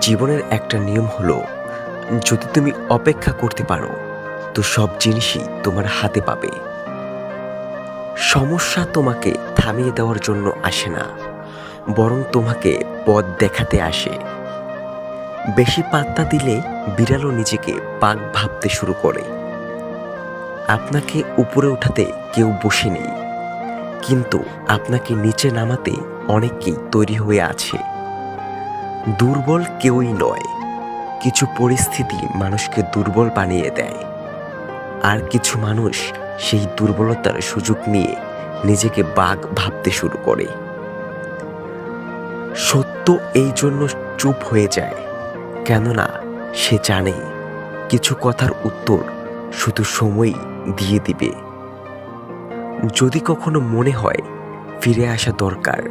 জীবনের একটা নিয়ম হলো, যদি তুমি অপেক্ষা করতে পারো, তো সব জিনিসই তোমার হাতে পাবে। সমস্যা তোমাকে থামিয়ে দেওয়ার জন্য আসে না, বরং তোমাকে পথ দেখাতে আসে। বেশি পাত্তা দিলে বিড়ালও নিজেকে পাক ভাবতে শুরু করে। আপনাকে উপরে উঠাতে কেউ বসে নেই কিন্তু আপনাকে নিচে নামাতে অনেকেই তৈরি হয়ে আছে। দুর্বল কেউই নয়। কিছু পরিস্থিতি মানুষকে দুর্বল বানিয়ে দেয়। আর কিছু মানুষ সেই দুর্বলতার সুযোগ নিয়ে নিজেকে বাঘ ভাবতে শুরু করে। সত্য এই জন্য চুপ হয়ে যায়, কেননা সে জানে কিছু কথার উত্তর শুধু সময়ই দিয়ে দিবে। যদি কখনো মনে হয় ফিরে আসা দরকার,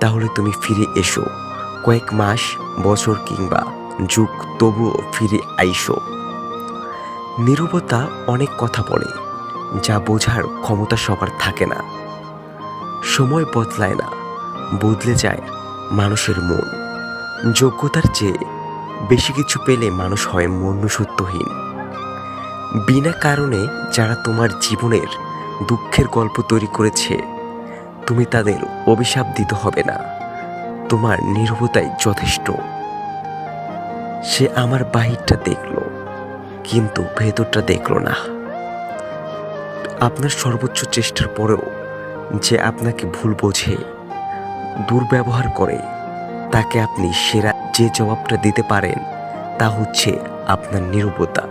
তাহলে তুমি ফিরে এসো। কয়েক মাস, বছর কিংবা যুগ তবুও ফিরে আইসো। নীরবতা অনেক কথা বলে, যা বোঝার ক্ষমতা সবার থাকে না। সময় বদলায় না, বদলে যায় মানুষের মন। যোগ্যতার চেয়ে বেশি কিছু পেলে মানুষ হয় মনুষ্যত্বহীন। বিনা কারণে যারা তোমার জীবনের দুঃখের গল্প তৈরি করেছে, তুমি তাদের অভিশাপ দিতে হবে না। তোমার নির্ভতাই যথেষ্ট। সে আমার বাহিরটা দেখল, কিন্তু ভেতরটা দেখল না। আপনার সর্বোচ্চ চেষ্টার পরেও যে আপনাকে ভুল বোঝে, দুর্ব্যবহার করে, তাকে আপনি সেরা যে জবাবটা দিতে পারেন, তা হচ্ছে আপনার নিরবতা।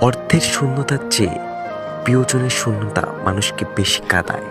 অর্থের শূন্যতার চেয়ে প্রিয়জনের শূন্যতা মানুষকে বেশি কাঁদায়।